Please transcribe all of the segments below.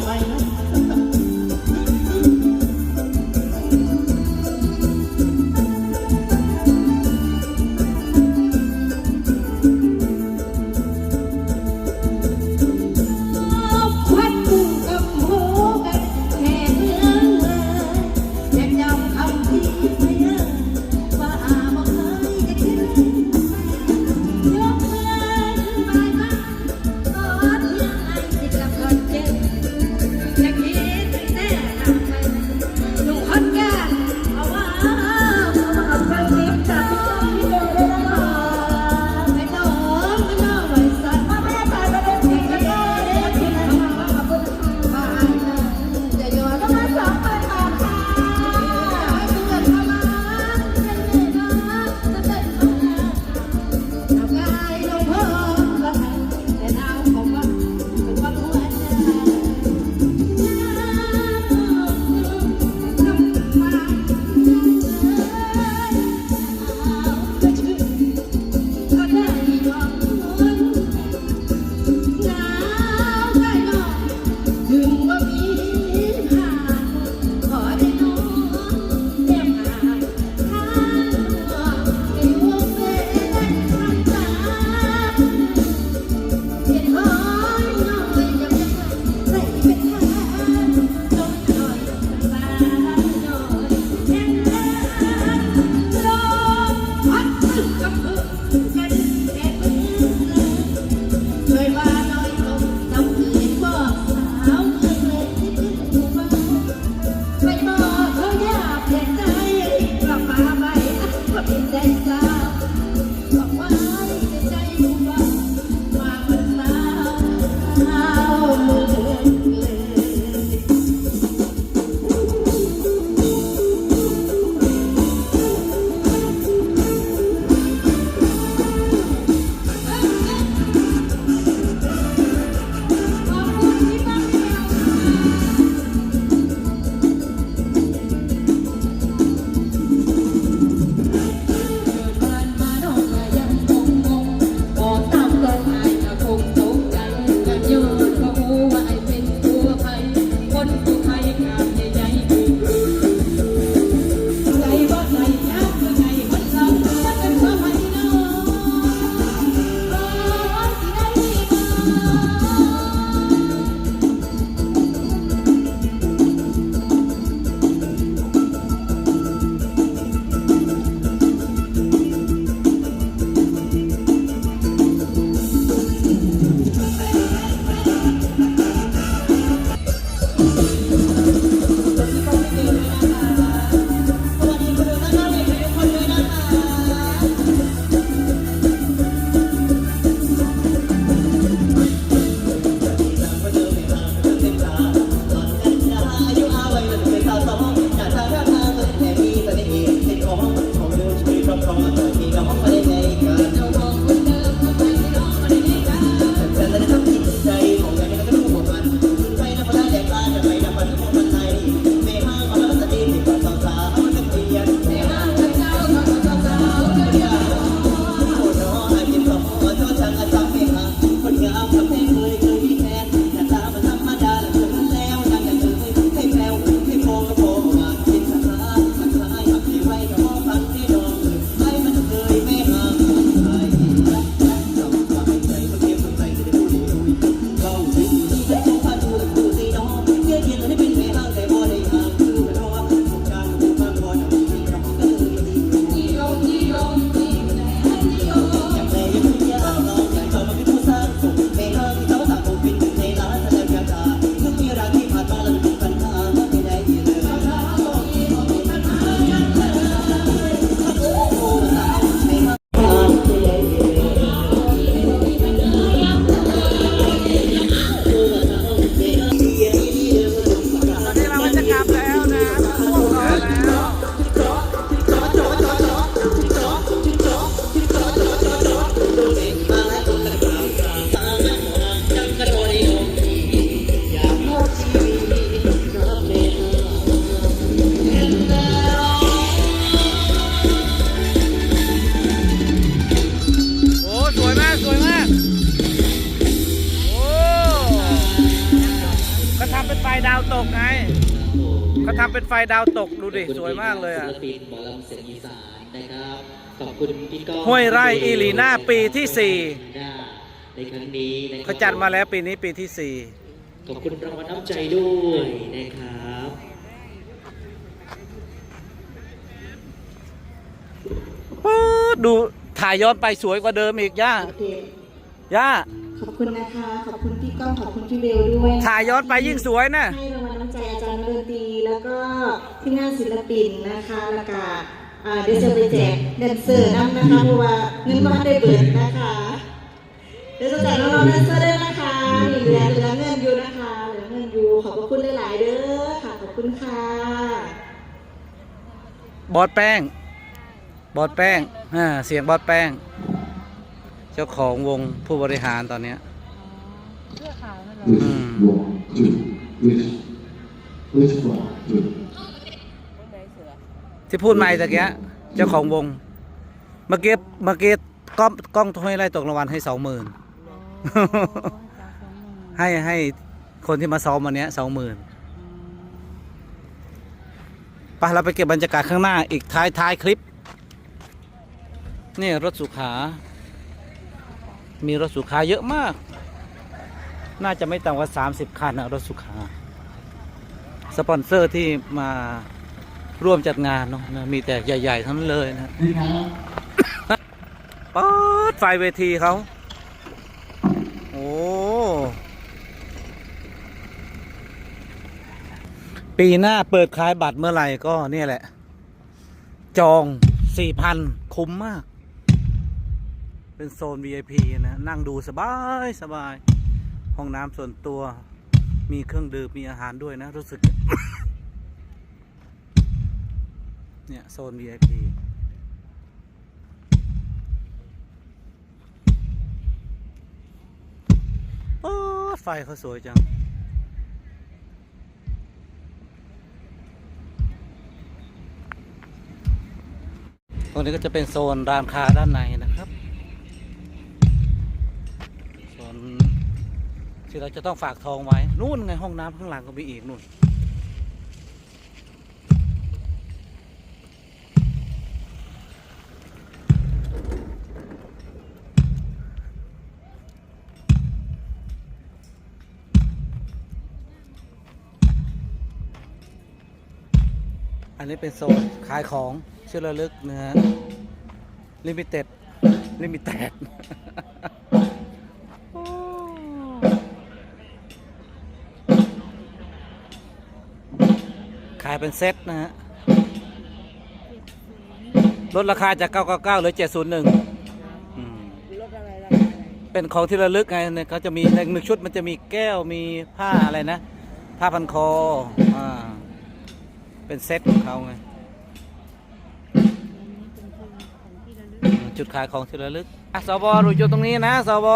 no. smile. ดาวตกดูดิสวยมากเลยอะศิลปินหมอลำเสียงอีสานนะครับขอบคุณพี่ก้องห้วยไร่อีหลีน่าปีที่สี่ในครั้งนี้นะครับเขาจัดมาแล้วปีนี้ปีที่สี่ขอบคุณรางวัลน้ำใจด้วยนะครับป๊ดดูถ่ายย้อนไปสวยกว่าเดิมอีกย่าโอเค ย่า ขอบคุณนะคะ ขอบคุณพี่ก้อง ขอบคุณพี่เบลด้วยนะคะถ่ายย้อนไปยิ่งสวยนะ ให้รางวัลน้ำใจอาจารย์ดนตรีแล้วก็ที่งานศิลปินนะคะ แล้วก็อ่าเดี๋ยวจะไปแจกแดนเซอร์น้ำนะคะเพราะว่าเงินบ้านได้เบิดนะคะ เดี๋ยวจะแจกน้องๆแดนเซอร์ด้วยนะคะนี่เหลือเหลือเงินอยู่นะคะเหลือเงินอยู่ ขอบพระคุณหลายๆเด้อค่ะ ขอบคุณค่ะ บอสแป้ง บอสแป้งอ่าเสียงบอสแป้ง เจ้าของวงผู้บริหารตอนเนี้ยอืม which which which one good ที่พูดไม่ตะเกียเจ้าของวง เมื่อกี้เมื่อกี้กล้องกล้องห้วยไร่ตกรางวัลให้สองหมื่นให้ให้คนที่มาซ้อมวันเนี้สองหมื่นไปเราไปเก็บบรรยากาศข้างหน้าอีกท้ายท้ายคลิป นี่รถสุขา มีรถสุขาเยอะมาก น่าจะไม่ต่ำกว่า 30 คันนะรถสุขา สปอนเซอร์ที่มาร่วมจัดงานเนาะนะมีแต่ใหญ่ๆทั้งนั้นเลยนะนี่ครับเปิดไฟเวทีเขา โอ้ ปีหน้าเปิดขายบัตรเมื่อไหร่ก็เนี่ยแหละ จองสี่พันคุ้มมาก เป็นโซน VIP นะนั่งดูสบายสบาย ห้องน้ำส่วนตัว มีเครื่องดื่ม มีอาหารด้วยนะ รู้สึก เนี่ย โซน VIP โอ้ไฟเขาสวยจังตรงนี้ก็จะเป็นโซนร้านค้าด้านในนะครับ ที่เราจะต้องฝากทองไว้ นู่นไงห้องน้ำข้างหลังก็มีอีกนู่น อันนี้เป็นโซนขายของชื่อระลึกนะฮะลิมิเต็ดลิมิเต็ดายเป็นเซ็ตนะฮะลดราคาจาก 999เหลือ 701อืมเป็นของที่ระลึกไงเนี่ยเขาจะมีในหนึ่งชุดมันจะมีแก้วมีผ้าอะไรนะ ผ้าพันคออ่าเป็นเซตของเขาไงจุดขายของที่ระลึกอะสบรู้อยู่ตรงนี้นะสบ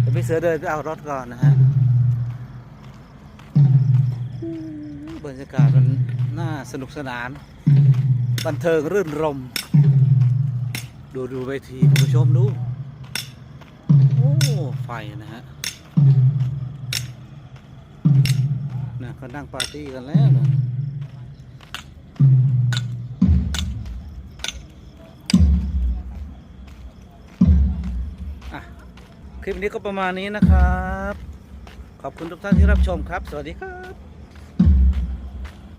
เดี๋ยวพี่เสือเดินไปเอารถก่อนนะฮะ บรรยากาศมันน่าสนุกสนาน บันเทิงรื่นรม ดูดูเวทีคุณผู้ชมดู โอ้ไฟนะฮะนะเขานั่งปาร์ตี้กันแล้วนะอะคลิปนี้ก็ประมาณนี้นะครับ ขอบคุณทุกท่านที่รับชมครับ สวัสดีครับ